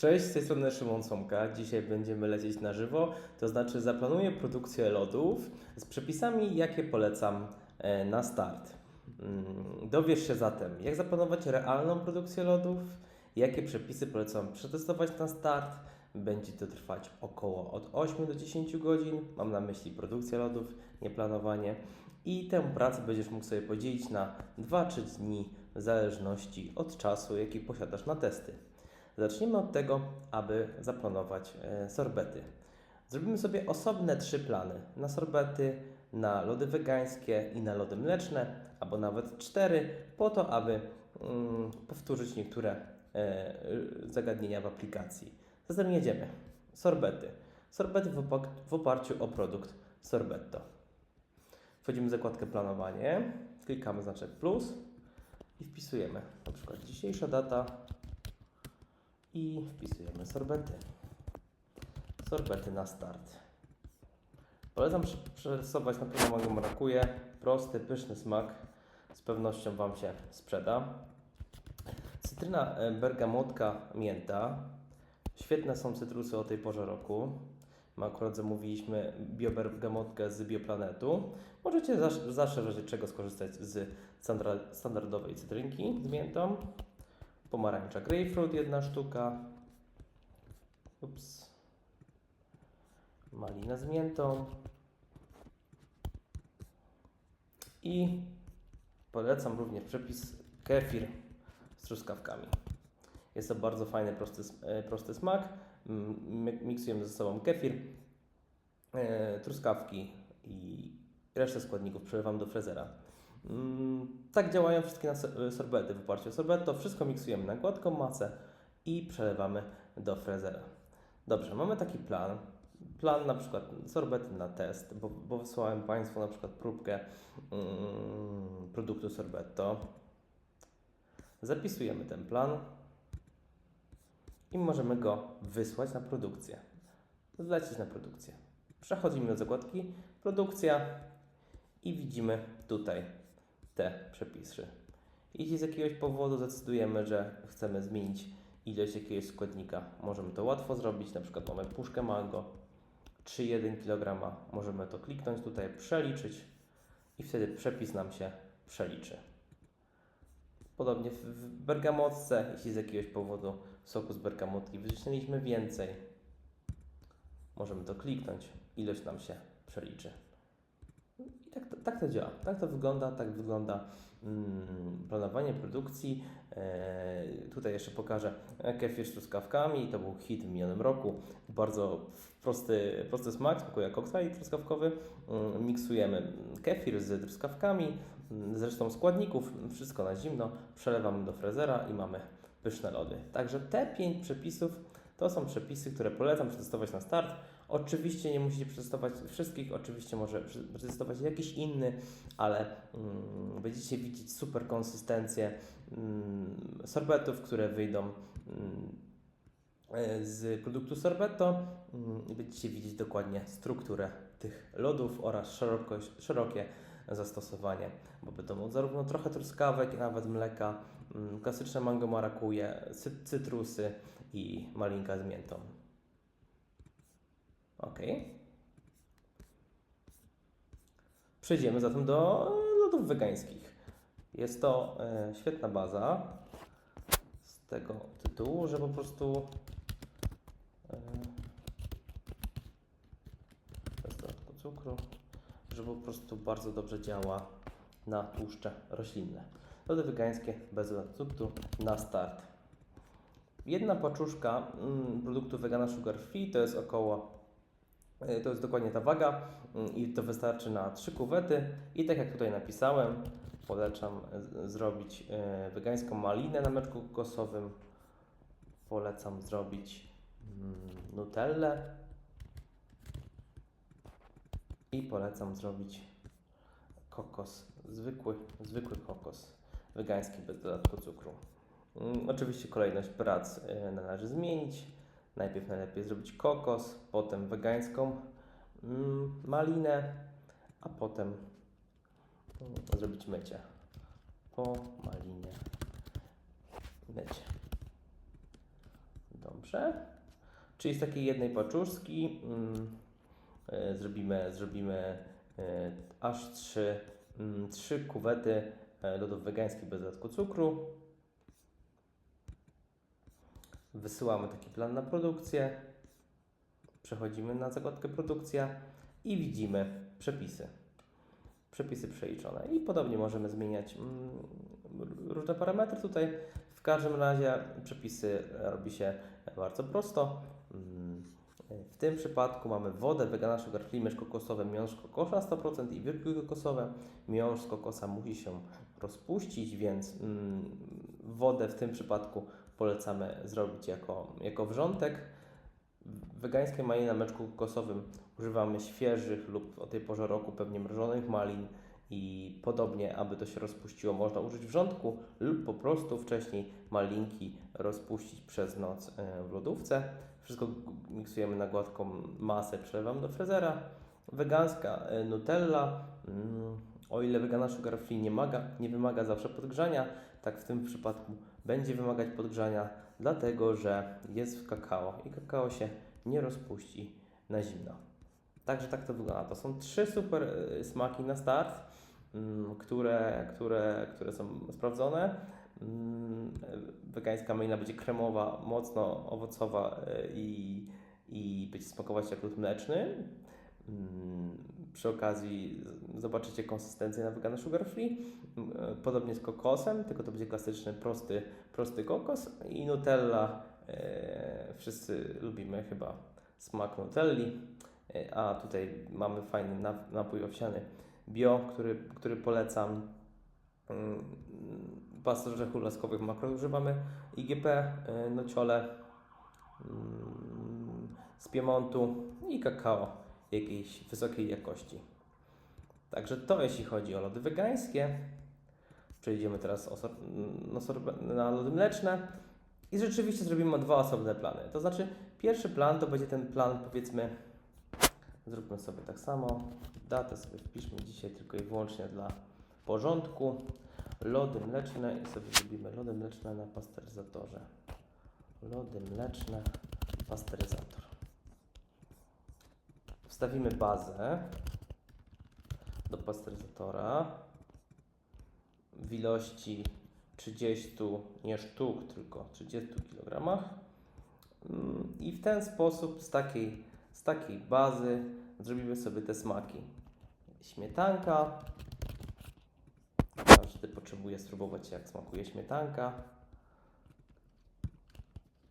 Cześć, z tej strony Szymon Somka. Dzisiaj będziemy lecieć na żywo, to znaczy zaplanuję produkcję lodów z przepisami, jakie polecam e, na start. Mm, Dowiesz się zatem, jak zaplanować realną produkcję lodów, jakie przepisy polecam przetestować na start. Będzie to trwać około od 8 do 10 godzin. Mam na myśli produkcję lodów, nie planowanie. I tę pracę będziesz mógł sobie podzielić na 2-3 dni w zależności od czasu, jaki posiadasz na testy. Zacznijmy od tego, aby zaplanować e, sorbety. Zrobimy sobie osobne trzy plany na sorbety, na lody wegańskie i na lody mleczne, albo nawet cztery, po to, aby mm, powtórzyć niektóre e, zagadnienia w aplikacji. Zatem jedziemy. Sorbety. Sorbety w, oparciu o produkt Sorbetto. Wchodzimy w zakładkę planowanie, klikamy znaczek plus i wpisujemy na przykład dzisiejsza data i wpisujemy sorbety. Sorbety na start. Polecam prze- przerysować na pewno brakuje. Prosty, pyszny smak. Z pewnością Wam się sprzeda. Cytryna e, bergamotka, mięta. Świetne są cytrusy o tej porze roku. My akurat zamówiliśmy biobergamotkę z Bioplanetu. Możecie zawsze, w czego skorzystać z standard- standardowej cytrynki z miętą. Pomarańcza grapefruit, jedna sztuka. Ups. Malina z miętą. I polecam również przepis kefir z truskawkami. Jest to bardzo fajny, prosty, e, prosty smak. Mi- Miksujemy ze sobą kefir, e, truskawki i resztę składników przelewam do frezera. Mm, Tak działają wszystkie nas- sorbety w oparciu o sorbetto. Wszystko miksujemy na gładką masę i przelewamy do frezera. Dobrze, mamy taki plan. Plan na przykład sorbety na test, bo, bo wysłałem Państwu na przykład próbkę mm, produktu sorbetto. Zapisujemy ten plan i możemy go wysłać na produkcję. Zlecić na produkcję. Przechodzimy do zakładki produkcja i widzimy tutaj te przepisy. Jeśli z jakiegoś powodu zdecydujemy, że chcemy zmienić ilość jakiegoś składnika, możemy to łatwo zrobić. Na przykład mamy puszkę mango 3,1 kg. Możemy to kliknąć tutaj, przeliczyć i wtedy przepis nam się przeliczy. Podobnie w- bergamotce, jeśli z jakiegoś powodu soku z bergamotki wycisnęliśmy więcej, możemy to kliknąć, ilość nam się przeliczy. Tak to, tak to działa, tak to wygląda, tak wygląda mm, planowanie produkcji. E, tutaj jeszcze pokażę kefir z truskawkami, to był hit w minionym roku. Bardzo prosty, prosty smak, smakuje jak koktajl truskawkowy. Mm, miksujemy kefir z truskawkami, mm, z resztą składników, wszystko na zimno, przelewamy do frezera i mamy pyszne lody. Także te pięć przepisów to są przepisy, które polecam przetestować na start. Oczywiście nie musicie przetestować wszystkich, oczywiście może prze- przetestować jakiś inny, ale mm, będziecie widzieć super konsystencję mm, sorbetów, które wyjdą mm, e, z produktu sorbetto mm, będziecie widzieć dokładnie strukturę tych lodów oraz szerokość, szerokie zastosowanie, bo będą zarówno trochę truskawek, nawet mleka, mm, klasyczne mango marakuje, cy- cytrusy i malinka z miętą. Ok. Przejdziemy zatem do lodów wegańskich. Jest to e, świetna baza z tego tytułu, że po prostu e, bez dodatku cukru, że po prostu bardzo dobrze działa na tłuszcze roślinne. Lody wegańskie bez dodatku cukru na start. Jedna paczuszka mm, produktu Vegana Sugar Free to jest około To jest dokładnie ta waga mm, i to wystarczy na trzy kuwety. I tak jak tutaj napisałem, polecam zrobić e, wegańską malinę na mleczku kokosowym. Polecam zrobić mm, nutellę. I polecam zrobić kokos, zwykły, zwykły kokos wegański bez dodatku cukru. Mm, Oczywiście kolejność prac e, należy zmienić. Najpierw najlepiej zrobić kokos, potem wegańską mm, malinę, a potem mm, zrobić mycie. Po malinie mycie. Dobrze. Czyli z takiej jednej paczuszki mm, e, zrobimy, zrobimy e, aż trzy, mm, trzy kuwety e, lodów wegańskich bez dodatku cukru. Wysyłamy taki plan na produkcję. Przechodzimy na zakładkę produkcja i widzimy przepisy. Przepisy przeliczone. I podobnie możemy zmieniać mm, różne parametry tutaj. W każdym razie przepisy robi się bardzo prosto. Mm, W tym przypadku mamy wodę wegana sugar free, miąższ kokosowe, miąższ kokosa 100% i wilki kokosowe. Miąższ kokosa musi się rozpuścić, więc mm, wodę w tym przypadku polecamy zrobić jako, jako wrzątek. W wegańskiej malinie na mleczku kokosowym używamy świeżych lub o tej porze roku pewnie mrożonych malin i podobnie, aby to się rozpuściło, można użyć wrzątku lub po prostu wcześniej malinki rozpuścić przez noc e, w lodówce. Wszystko miksujemy na gładką masę, przelewam do frezera. Wegańska e, Nutella, mm, o ile wegana sugar free nie, maga, nie wymaga zawsze podgrzania, tak w tym przypadku będzie wymagać podgrzania, dlatego że jest w kakao i kakao się nie rozpuści na zimno. Także tak to wygląda. To są trzy super e, smaki na start, mm, które, które, które są sprawdzone. Mm, Wegańska melina będzie kremowa, mocno owocowa e, i, i będzie smakować jak lód mleczny. Mm, Przy okazji zobaczycie konsystencję na vegana sugar free. Mm, e, Podobnie z kokosem, tylko to będzie klasyczny, prosty, prosty kokos i Nutella. E, wszyscy lubimy chyba smak Nutelli. E, A tutaj mamy fajny nap- napój owsiany bio, który, który polecam. Mm, Pasta orzechów laskowych makro używamy. IGP, nociole z Piemontu i kakao jakiejś wysokiej jakości. Także to jeśli chodzi o lody wegańskie. Przejdziemy teraz na lody mleczne. I rzeczywiście zrobimy dwa osobne plany. To znaczy, pierwszy plan to będzie ten plan, powiedzmy, zróbmy sobie tak samo. Datę sobie wpiszmy dzisiaj tylko i wyłącznie dla porządku. Lody mleczne i sobie zrobimy lody mleczne na pasteryzatorze. Lody mleczne, pasteryzator. Wstawimy bazę do pasteryzatora w ilości 30, nie sztuk, tylko 30 kg. Mm, I w ten sposób z takiej, z takiej bazy zrobimy sobie te smaki. Śmietanka. Każdy potrzebuje spróbować jak smakuje śmietanka.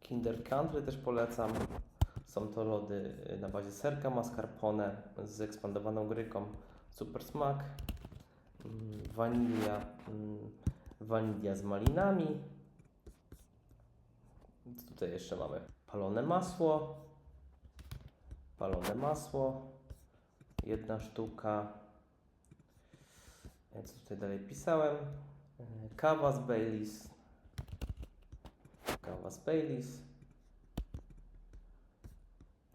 Kinder Country też polecam. Są to lody y, na bazie serka mascarpone z ekspandowaną gryką. Super smak. Mm, Wanilia, mm, wanilia z malinami. Tutaj jeszcze mamy palone masło. Palone masło. Jedna sztuka. Co tutaj dalej pisałem? E, Kawa z Baileys. Kawa z Baileys.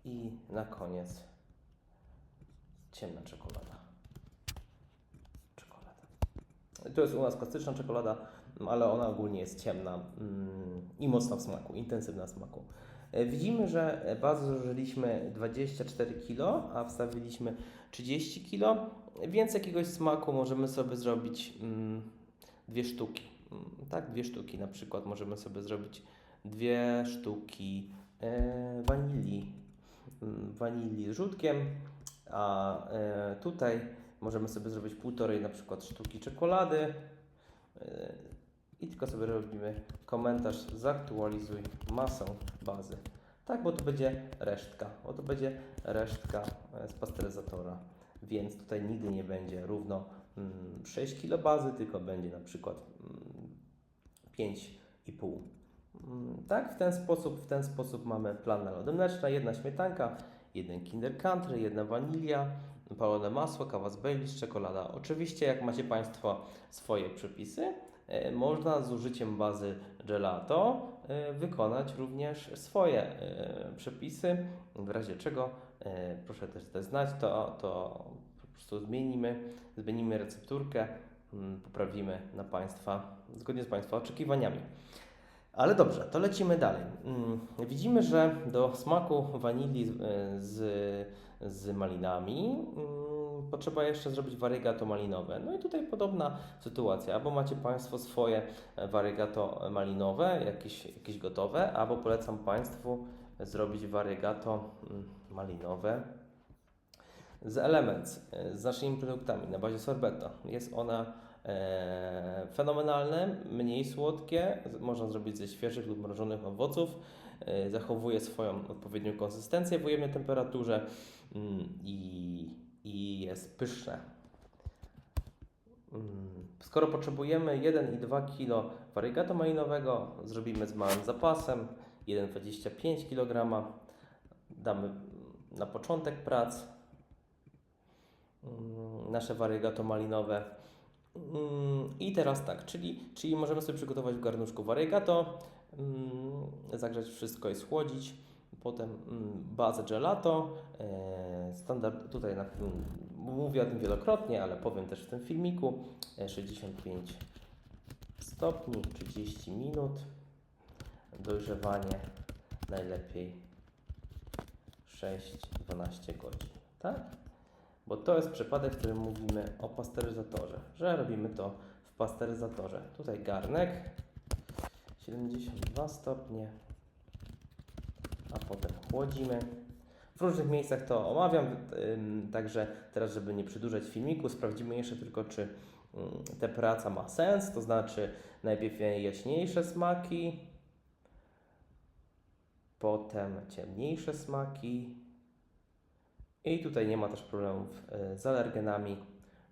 I na koniec ciemna czekolada. Czekolada. To jest u nas klasyczna czekolada, ale ona ogólnie jest ciemna mm, i mocna w smaku, intensywna w smaku. E, Widzimy, że bazę zużyliśmy 24 kg, a wstawiliśmy 30 kg, więc jakiegoś smaku możemy sobie zrobić mm, dwie sztuki. Mm, Tak, dwie sztuki na przykład możemy sobie zrobić dwie sztuki e, wanilii, wanilii z żółtkiem, a e, tutaj możemy sobie zrobić półtorej na przykład sztuki czekolady e, i tylko sobie robimy komentarz zaktualizuj masę bazy. Tak, bo to będzie resztka, bo to będzie resztka z pasteryzatora, więc tutaj nigdy nie będzie równo mm, 6 kg bazy, tylko będzie na przykład mm, 5,5. Mm, Tak, w ten sposób, w ten sposób mamy plan na lody mleczne, jedna śmietanka, jeden Kinder Country, jedna wanilia, palone masło, kawa z Baileys, czekolada. Oczywiście, jak macie Państwo swoje przepisy, e, można z użyciem bazy gelato e, wykonać również swoje e, przepisy, w razie czego proszę też dać znać, to, to po prostu zmienimy, zmienimy recepturkę, mm, poprawimy na Państwa, zgodnie z Państwa oczekiwaniami. Ale dobrze, to lecimy dalej. Mm, Widzimy, że do smaku wanilii z, e, z, z malinami mm, potrzeba jeszcze zrobić variegato malinowe. No i tutaj podobna sytuacja. Albo macie Państwo swoje e, variegato malinowe, jakieś, jakieś gotowe, albo polecam Państwu zrobić variegato mm, malinowe z Elements, e, z naszymi produktami na bazie sorbeta. Jest ona e, fenomenalne, mniej słodkie, można zrobić ze świeżych lub mrożonych owoców, e, zachowuje swoją odpowiednią konsystencję w ujemnej temperaturze mm, i, i jest pyszne. Mm, Skoro potrzebujemy 1 i 2 kg wariegato malinowego, zrobimy z małym zapasem 1,25 kg. Damy na początek prac mm, nasze variegato malinowe. Mm, I teraz tak, czyli, czyli możemy sobie przygotować w garnuszku variegato, mm, zagrzać wszystko i schłodzić. Potem mm, bazę gelato. E, standard tutaj na, mówię o tym wielokrotnie, ale powiem też w tym filmiku. E, 65 stopni, 30 minut. Dojrzewanie najlepiej 6-12 godzin, tak? Bo to jest przypadek, w którym mówimy o pasteryzatorze, że robimy to w pasteryzatorze. Tutaj garnek 72 stopnie, a potem chłodzimy. W różnych miejscach to omawiam, także teraz, żeby nie przedłużać filmiku, sprawdzimy jeszcze tylko, czy ym, ta praca ma sens, to znaczy najpierw jaśniejsze smaki, potem ciemniejsze smaki i tutaj nie ma też problemów y, z alergenami,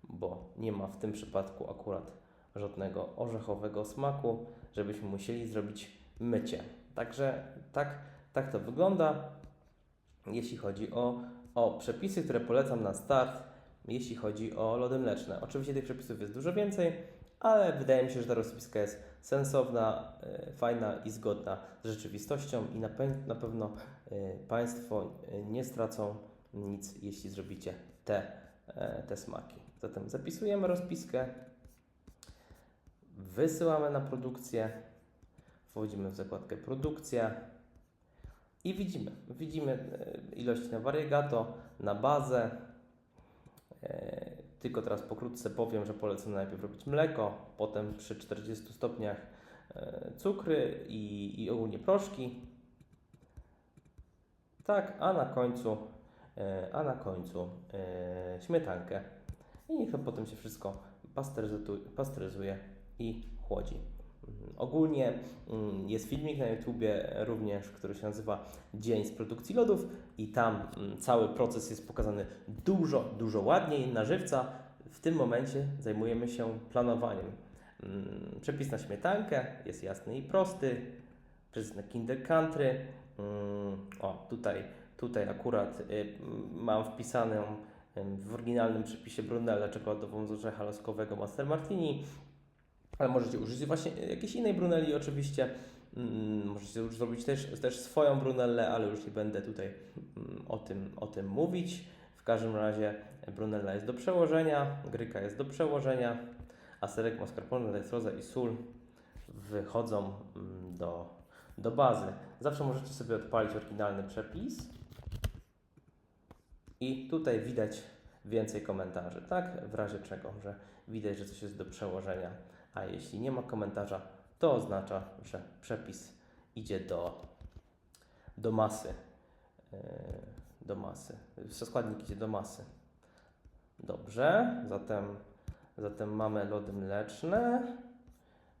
bo nie ma w tym przypadku akurat żadnego orzechowego smaku, żebyśmy musieli zrobić mycie. Także tak, tak to wygląda, jeśli chodzi o, o przepisy, które polecam na start, jeśli chodzi o lody mleczne. Oczywiście tych przepisów jest dużo więcej, ale wydaje mi się, że ta rozpiska jest sensowna, y, fajna i zgodna z rzeczywistością i na, pe- na pewno y, Państwo nie stracą nic, jeśli zrobicie te, e, te smaki. Zatem zapisujemy rozpiskę, wysyłamy na produkcję, wchodzimy w zakładkę produkcja i widzimy, widzimy e, ilości na variegato, na bazę. E, Tylko teraz pokrótce powiem, że polecam najpierw robić mleko, potem przy 40 stopniach cukry i, i ogólnie proszki. Tak, a na końcu, a na końcu e, śmietankę. I niech potem się wszystko pasteryzuje i chłodzi. Mm, Ogólnie mm, jest filmik na YouTubie również, który się nazywa Dzień z produkcji lodów i tam mm, cały proces jest pokazany dużo, dużo ładniej, na żywca. W tym momencie zajmujemy się planowaniem. Przepis na śmietankę jest jasny i prosty. Przepis na Kinder Country. O, tutaj, tutaj akurat y, mam wpisaną ym, w oryginalnym przepisie Brunella czekoladową z orzecha Master Martini. Ale możecie użyć właśnie jakiejś innej brunelli oczywiście. Mm, Możecie już zrobić też, też swoją brunellę, ale już nie będę tutaj mm, o tym, o tym mówić. W każdym razie brunella jest do przełożenia, gryka jest do przełożenia, a serek mascarpone, dextroza i sól wychodzą mm, do, do bazy. Zawsze możecie sobie odpalić oryginalny przepis i tutaj widać więcej komentarzy, tak? W razie czego, że widać, że coś jest do przełożenia a jeśli nie ma komentarza, to oznacza, że przepis idzie do, do masy. Yy, Do masy. Składnik idzie do masy. Dobrze, zatem, zatem mamy lody mleczne.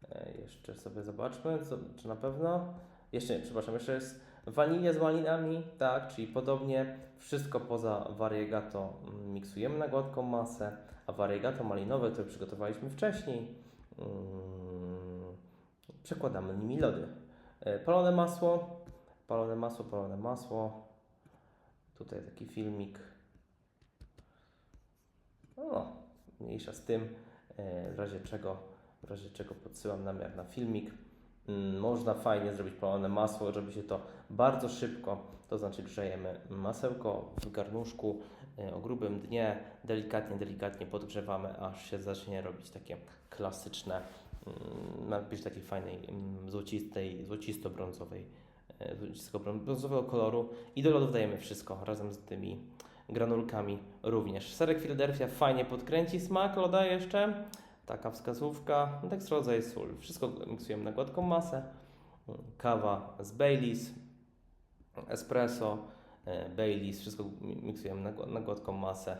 Yy, Jeszcze sobie zobaczmy, co, czy na pewno. Jeszcze nie, przepraszam, jeszcze jest wanilia z malinami, tak, czyli podobnie wszystko poza variegato miksujemy na gładką masę, a variegato malinowe, które przygotowaliśmy wcześniej, Mm, przekładamy nimi lody. E, Palone masło, palone masło, palone masło. Tutaj taki filmik. O, mniejsza z tym. E, W razie czego, w razie czego podsyłam namiar na filmik. Mm, Można fajnie zrobić palone masło, żeby się to bardzo szybko, to znaczy grzejemy masełko w garnuszku e, o grubym dnie, delikatnie, delikatnie podgrzewamy, aż się zacznie robić takie klasyczne mm, napisz takiej fajnej, mm, złocistej, złocisto-brązowej, e, złocisto-brązowego koloru i do lodów dajemy wszystko razem z tymi granulkami również. Serek Philadelphia fajnie podkręci smak loda jeszcze. Taka wskazówka, dekstroza i sól. Wszystko miksujemy na gładką masę. Kawa z Baileys, espresso, e, Baileys, wszystko mi- miksujemy na, na gładką masę.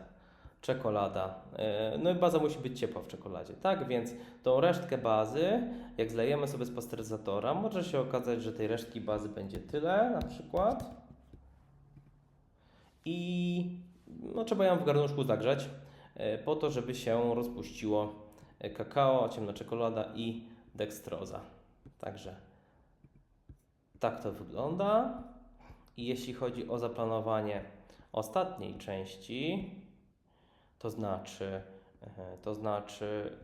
Czekolada. E, No i baza musi być ciepła w czekoladzie, tak? Więc tą resztkę bazy, jak zlejemy sobie z pasteryzatora, może się okazać, że tej resztki bazy będzie tyle na przykład. I no, trzeba ją w garnuszku zagrzać e, po to, żeby się rozpuściło kakao, ciemna czekolada i dekstroza. Także tak to wygląda. I jeśli chodzi o zaplanowanie ostatniej części, to znaczy, e, to znaczy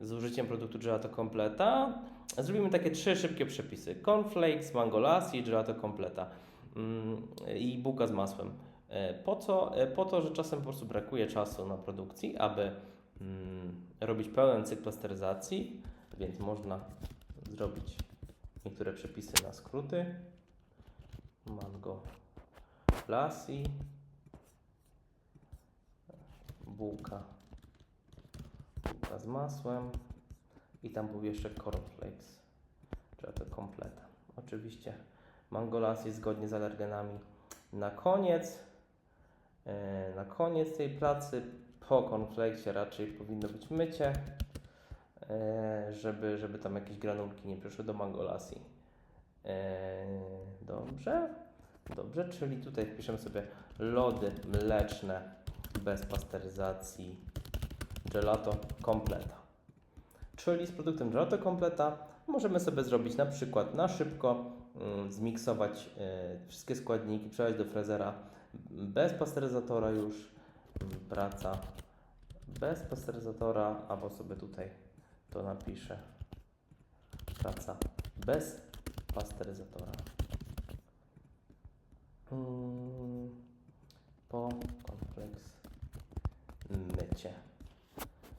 e, z użyciem produktu Gelato Completa, zrobimy takie trzy szybkie przepisy. Cornflakes, mango lassi, Gelato Completa mm, i bułka z masłem. E, Po co? Po to, że czasem po prostu brakuje czasu na produkcji, aby robić pełen cykl pasteryzacji, więc można zrobić niektóre przepisy na skróty. Mango lassi, bułka, bułka z masłem i tam był jeszcze cornflakes, czyli to kompleta. Oczywiście mango lassi zgodnie z alergenami na koniec. E, Na koniec tej pracy po cornflakesie raczej powinno być mycie, e, żeby, żeby tam jakieś granulki nie przyszły do mango lassi. E, Dobrze, dobrze, czyli tutaj wpiszemy sobie lody mleczne bez pasteryzacji gelato completa. Czyli z produktem gelato completa możemy sobie zrobić na przykład na szybko, mm, zmiksować e, wszystkie składniki, przelać do frezera bez pasteryzatora już, praca bez pasteryzatora, albo sobie tutaj to napiszę, praca bez pasteryzatora. Mm, Po kompleks mycie.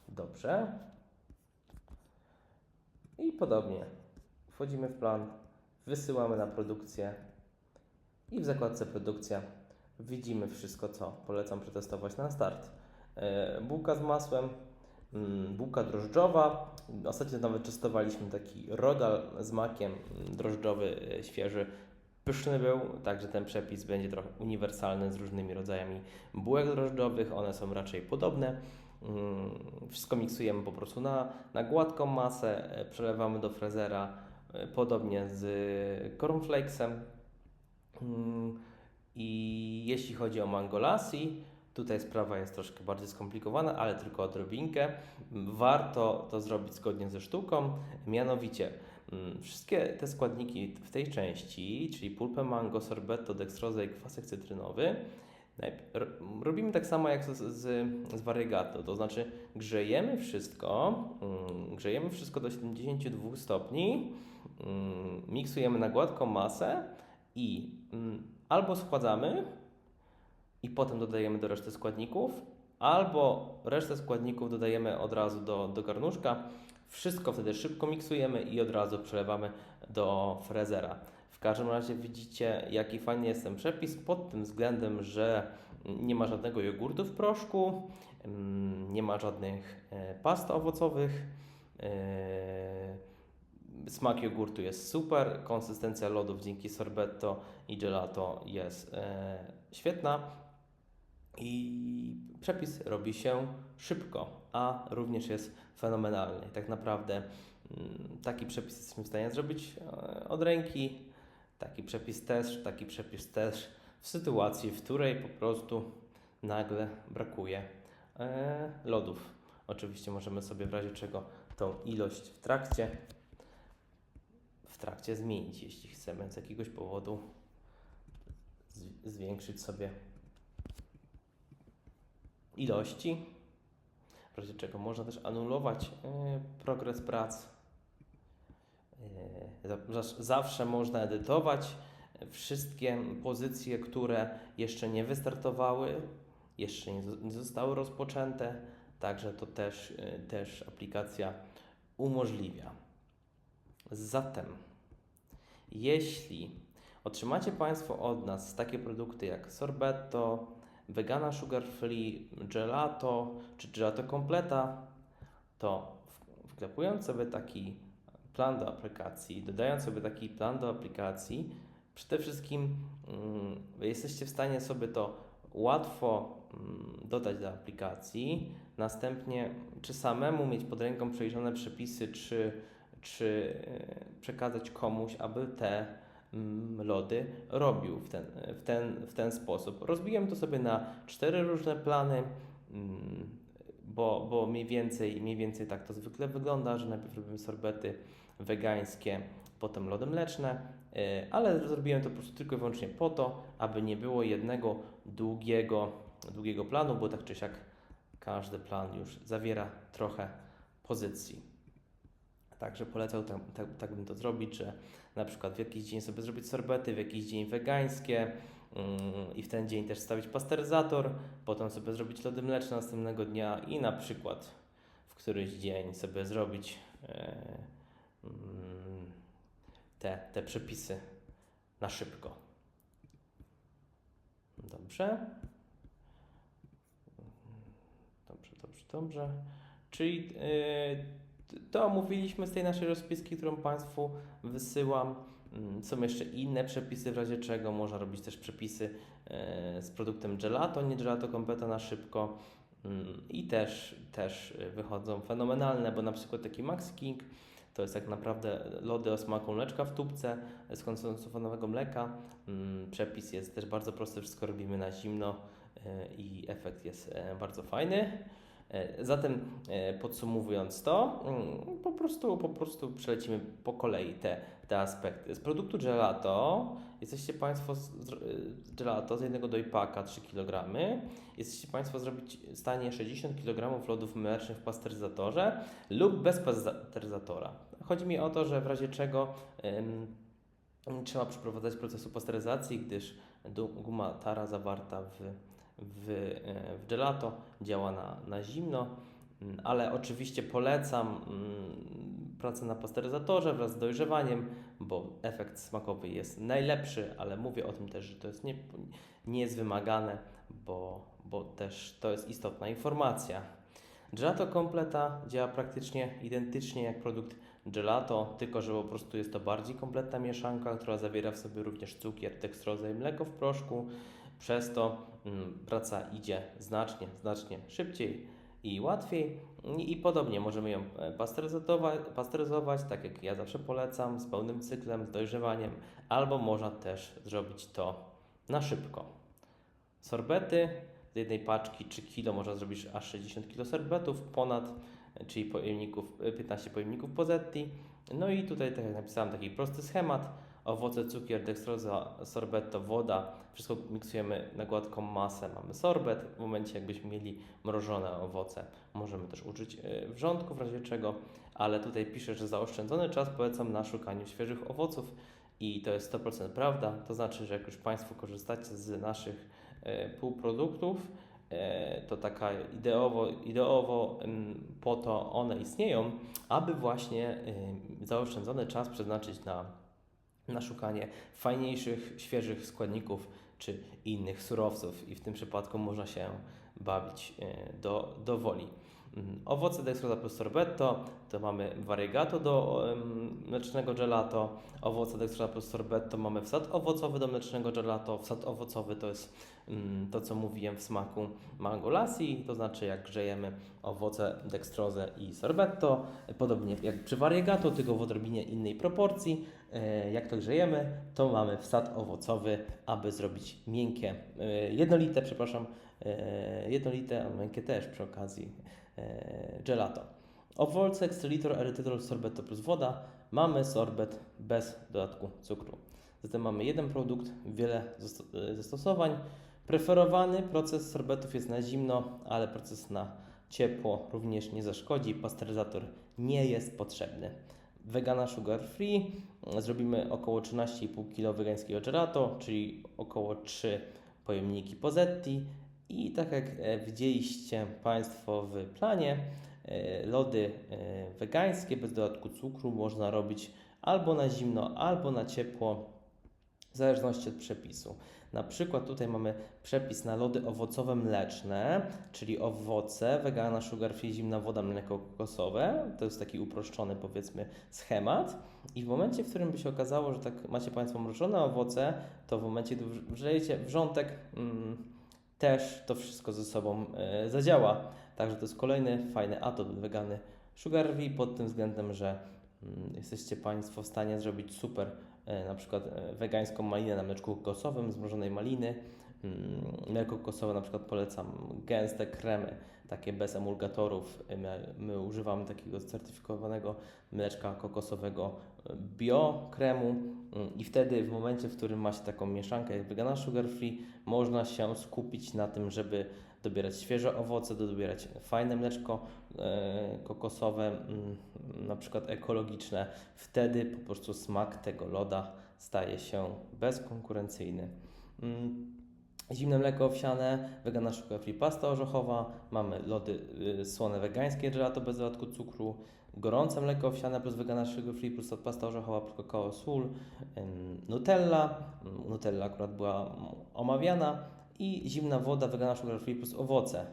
Dobrze. I podobnie. Wchodzimy w plan, wysyłamy na produkcję i w zakładce produkcja widzimy wszystko, co polecam przetestować na start. E, Bułka z masłem, mm, bułka drożdżowa. Ostatnio nawet testowaliśmy taki rogal z makiem mm, drożdżowy, e, świeży. Pyszny był, także ten przepis będzie trochę uniwersalny z różnymi rodzajami bułek drożdżowych. One są raczej podobne. Mm, Wszystko miksujemy po prostu na, na gładką masę, e, przelewamy do frezera, podobnie z cornflakesem. I jeśli chodzi o mango lassi, tutaj sprawa jest troszkę bardziej skomplikowana, ale tylko odrobinkę. Warto to zrobić zgodnie ze sztuką, mianowicie mm, wszystkie te składniki w tej części, czyli pulpę mango, sorbetto, dextrozę i kwasek cytrynowy, robimy tak samo jak z, z, variegato, to znaczy grzejemy wszystko, mm, grzejemy wszystko do 72 stopni, mm, miksujemy na gładką masę i albo schładzamy i potem dodajemy do reszty składników, albo resztę składników dodajemy od razu do, do garnuszka. Wszystko wtedy szybko miksujemy i od razu przelewamy do frezera. W każdym razie widzicie, jaki fajny jest ten przepis pod tym względem, że nie ma żadnego jogurtu w proszku, mm, nie ma żadnych e, past owocowych. Smak jogurtu jest super, konsystencja lodów dzięki sorbetto i gelato jest e, świetna i przepis robi się szybko, a również jest fenomenalny. Tak naprawdę mm, taki przepis jesteśmy w stanie zrobić e, od ręki, taki przepis też, taki przepis też w sytuacji, w której po prostu nagle brakuje e, lodów. Oczywiście możemy sobie w razie czego tą ilość w trakcie w trakcie zmienić, jeśli chcemy z jakiegoś powodu zwiększyć sobie ilości, w razie czego można też anulować e, progres prac. E, za- za- Zawsze można edytować wszystkie pozycje, które jeszcze nie wystartowały, jeszcze nie zostały rozpoczęte, także to też, e, też aplikacja umożliwia. Zatem, jeśli otrzymacie Państwo od nas takie produkty jak sorbetto, vegana sugar free, gelato czy gelato completa, to wklepując sobie taki plan do aplikacji, dodając sobie taki plan do aplikacji, przede wszystkim mm, jesteście w stanie sobie to łatwo mm, dodać do aplikacji, następnie czy samemu mieć pod ręką przeliczone przepisy, czy, czy e, przekazać komuś, aby te mm, lody robił w ten, w, ten, w ten sposób. Rozbiłem to sobie na cztery różne plany, mm, bo, bo mniej, więcej, mniej więcej tak to zwykle wygląda, że najpierw robimy sorbety wegańskie, potem lody mleczne, e, ale zrobiłem to po prostu tylko i wyłącznie po to, aby nie było jednego długiego, długiego planu, bo tak czy siak każdy plan już zawiera trochę pozycji. Także polecał tak, tak, tak bym to zrobić, że na przykład w jakiś dzień sobie zrobić sorbety, w jakiś dzień wegańskie mm, i w ten dzień też stawić pasteryzator, potem sobie zrobić lody mleczne następnego dnia i na przykład w któryś dzień sobie zrobić mm, te, te przepisy na szybko. Dobrze. Dobrze, dobrze, dobrze. Czyli yy, to omówiliśmy z tej naszej rozpiski, którą Państwu wysyłam. Mm, Są jeszcze inne przepisy, w razie czego można robić też przepisy e, z produktem gelato, nie gelato completa na szybko. Mm, I też, też wychodzą fenomenalne, bo na przykład taki Max King to jest tak naprawdę lody o smaku mleczka w tubce z koncentrowanego mleka. Mm, Przepis jest też bardzo prosty, wszystko robimy na zimno e, i efekt jest e, bardzo fajny. E, Zatem e, podsumowując to, mm, po prostu, po prostu przelecimy po kolei te, te aspekty. Z produktu gelato jesteście Państwo z, z gelato z jednego dojpaka 3 kg. Jesteście Państwo zrobić w stanie 60 kg lodów mlecznych w pasteryzatorze lub bez pasteryzatora. Chodzi mi o to, że w razie czego ym, trzeba przeprowadzać procesu pasteryzacji, gdyż guma tara zawarta w, w, e, w gelato działa na, na zimno, Mm, ale oczywiście polecam mm, pracę na pasteryzatorze wraz z dojrzewaniem, bo efekt smakowy jest najlepszy, ale mówię o tym też, że to jest nie, nie jest wymagane, bo, bo też to jest istotna informacja. Gelato Completa działa praktycznie identycznie jak produkt gelato, tylko że po prostu jest to bardziej kompletna mieszanka, która zawiera w sobie również cukier, dekstrozę i mleko w proszku. Przez to praca idzie znacznie, znacznie szybciej i łatwiej. I, podobnie możemy ją e, pasteryzować, pasteryzować, tak jak ja zawsze polecam, z pełnym cyklem, z dojrzewaniem, albo można też zrobić to na szybko. Sorbety z jednej paczki 3 kg można zrobić aż 60 kg sorbetów ponad, e, czyli pojemników, e, 15 pojemników Pozetti. No i tutaj, tak jak napisałem, taki prosty schemat. Owoce, cukier, dekstroza, sorbetto, woda. Wszystko miksujemy na gładką masę. Mamy sorbet. W momencie, jakbyśmy mieli mrożone owoce, możemy też użyć e, wrzątku w razie czego. Ale tutaj piszę, że za oszczędzony czas polecam na szukaniu świeżych owoców. I to jest 100% prawda. To znaczy, że jak już Państwo korzystacie z naszych e, półproduktów, e, to taka ideowo, ideowo po to one istnieją, aby właśnie zaoszczędzony czas przeznaczyć na, na szukanie fajniejszych, świeżych składników czy innych surowców i w tym przypadku można się bawić e, do, do woli. Mm, Owoce dextroza plus sorbetto, to mamy variegato do mlecznego gelato, owoce dextroza plus sorbetto mamy wsad owocowy do mlecznego gelato, wsad owocowy to jest mm, to, co mówiłem w smaku mango lassi, to znaczy jak grzejemy owoce dextrozę i sorbetto, podobnie jak przy variegato, tylko w odrobinie innej proporcji, jak to grzejemy, to mamy wsad owocowy, aby zrobić miękkie, e, jednolite, przepraszam, e, jednolite, a miękkie też przy okazji e, gelato. Owoce, ekstralitor, erytrytol, sorbetto plus woda. Mamy sorbet bez dodatku cukru. Zatem mamy jeden produkt, wiele zasto- e, zastosowań. Preferowany proces sorbetów jest na zimno, ale proces na ciepło również nie zaszkodzi. Pasteryzator nie jest potrzebny. Vegana Sugar Free zrobimy około 13,5 kg wegańskiego gelato, czyli około 3 pojemniki Pozetti. I tak jak e, widzieliście Państwo w planie, e, lody e, wegańskie bez dodatku cukru można robić albo na zimno, albo na ciepło, w zależności od przepisu. Na przykład tutaj mamy przepis na lody owocowe mleczne, czyli owoce, vegana, sugar free, zimna woda, mleko kokosowe. To jest taki uproszczony powiedzmy schemat. I w momencie, w którym by się okazało, że tak macie Państwo mrożone owoce, to w momencie, gdy wrzejecie wrzątek, mm, też to wszystko ze sobą e, zadziała. Także to jest kolejny fajny atut wegany sugar free pod tym względem, że mm, jesteście Państwo w stanie zrobić super na przykład e, wegańską malinę na mleczku kokosowym, zmrożonej maliny. Mm, Mleko kokosowe na przykład polecam gęste kremy, takie bez emulgatorów. E, My, my używamy takiego certyfikowanego mleczka kokosowego e, bio kremu mm, i wtedy w momencie, w którym macie taką mieszankę jak vegana sugar free, można się skupić na tym, żeby dobierać świeże owoce, dobierać fajne mleczko e, kokosowe, mm, na przykład ekologiczne. Wtedy po prostu smak tego loda staje się bezkonkurencyjny. Mm, Zimne mleko owsiane, vegana sugar free pasta orzechowa, mamy lody y, słone wegańskie gelato bez dodatku cukru, gorące mleko owsiane plus vegana sugar free plus pasta orzechowa plus kakao sól, Nutella, mm, Nutella akurat była omawiana i zimna woda vegana sugar free plus owoce.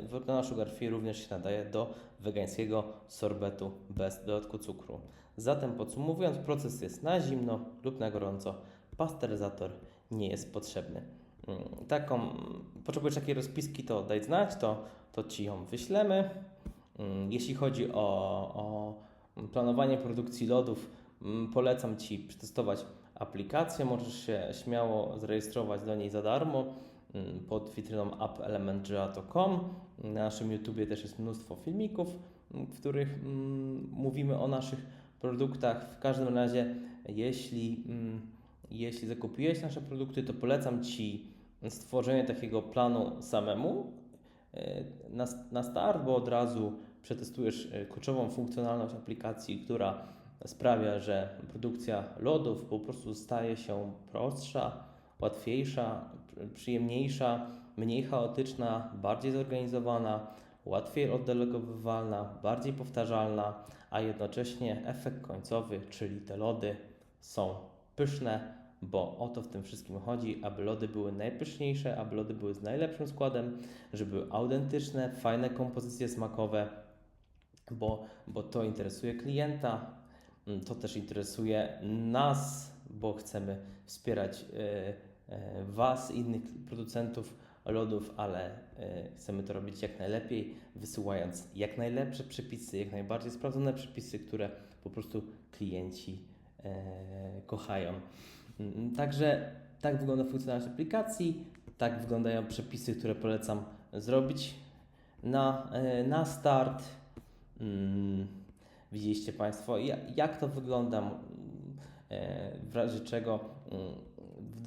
Y, Vegana sugar free również się nadaje do wegańskiego sorbetu bez dodatku cukru. Zatem podsumowując, proces jest na zimno lub na gorąco. Pasteryzator nie jest potrzebny. Mm, Taką, potrzebujesz takiej rozpiski, to daj znać, to, to Ci ją wyślemy. Mm, Jeśli chodzi o, o planowanie produkcji lodów, mm, polecam Ci przetestować aplikację. Możesz się śmiało zarejestrować do niej za darmo pod witryną appelementgelato.com. Na naszym YouTubie też jest mnóstwo filmików, mm, w których mm, mówimy o naszych produktach. W każdym razie, jeśli, mm, jeśli zakupiłeś nasze produkty, to polecam Ci stworzenie takiego planu samemu e, na, na start, bo od razu przetestujesz e, kluczową funkcjonalność aplikacji, która sprawia, że produkcja lodów po prostu staje się prostsza, łatwiejsza, pr- przyjemniejsza, mniej chaotyczna, bardziej zorganizowana, łatwiej oddelegowywalna, bardziej powtarzalna, a jednocześnie efekt końcowy, czyli te lody są pyszne, bo o to w tym wszystkim chodzi, aby lody były najpyszniejsze, aby lody były z najlepszym składem, żeby były autentyczne, fajne kompozycje smakowe, bo, bo to interesuje klienta, mm, to też interesuje nas, bo chcemy wspierać e, e, Was, innych producentów lodów, ale e, chcemy to robić jak najlepiej, wysyłając jak najlepsze przepisy, jak najbardziej sprawdzone przepisy, które po prostu klienci e, kochają. Mm, Także tak wygląda funkcjonalność aplikacji, tak wyglądają przepisy, które polecam zrobić na, na start. Mm, Widzieliście Państwo, ja- jak to wygląda, mm, w razie czego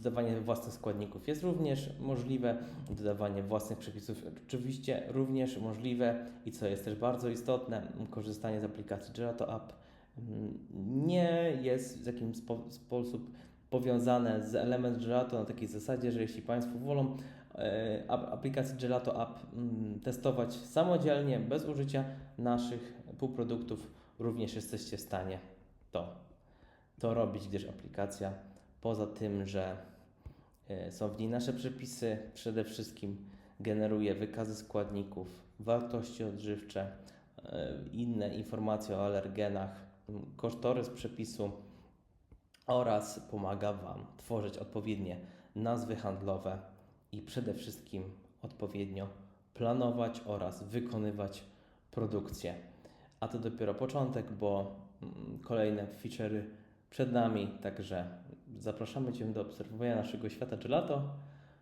dodawanie własnych składników jest również możliwe, dodawanie własnych przepisów oczywiście również możliwe i co jest też bardzo istotne, korzystanie z aplikacji Gelato App mm, nie jest w jakiś spo, sposób powiązane z element Gelato na takiej zasadzie, że jeśli Państwo wolą e, ap- aplikacji Gelato App mm, testować samodzielnie, bez użycia naszych półproduktów, również jesteście w stanie to, to robić, gdyż aplikacja poza tym, że są w niej nasze przepisy, przede wszystkim generuje wykazy składników, wartości odżywcze, e, inne informacje o alergenach, kosztorys przepisu oraz pomaga Wam tworzyć odpowiednie nazwy handlowe i przede wszystkim odpowiednio planować oraz wykonywać produkcję. A to dopiero początek, bo kolejne feature'y przed nami, także zapraszamy Cię do obserwowania naszego świata gelato.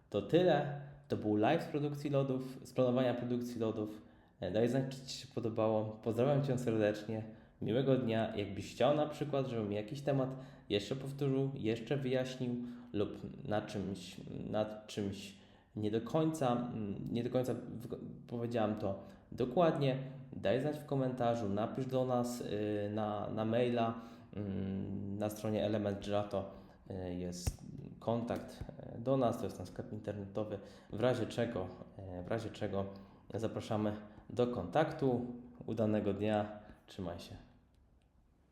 To tyle. To był live z produkcji lodów, z planowania produkcji lodów. E, Daj znać, czy Ci się podobało. Pozdrawiam Cię serdecznie. Miłego dnia. Jakbyś chciał na przykład, żebym jakiś temat jeszcze powtórzył, jeszcze wyjaśnił lub na czymś, nad czymś nie do końca, mm, nie do końca powiedziałam to dokładnie, daj znać w komentarzu, napisz do nas y, na, na maila, mm, na stronie Element Gelato jest kontakt y, do nas, to jest nasz sklep internetowy, w razie czego, y, w razie czego zapraszamy do kontaktu. udanego dnia. Trzymaj się.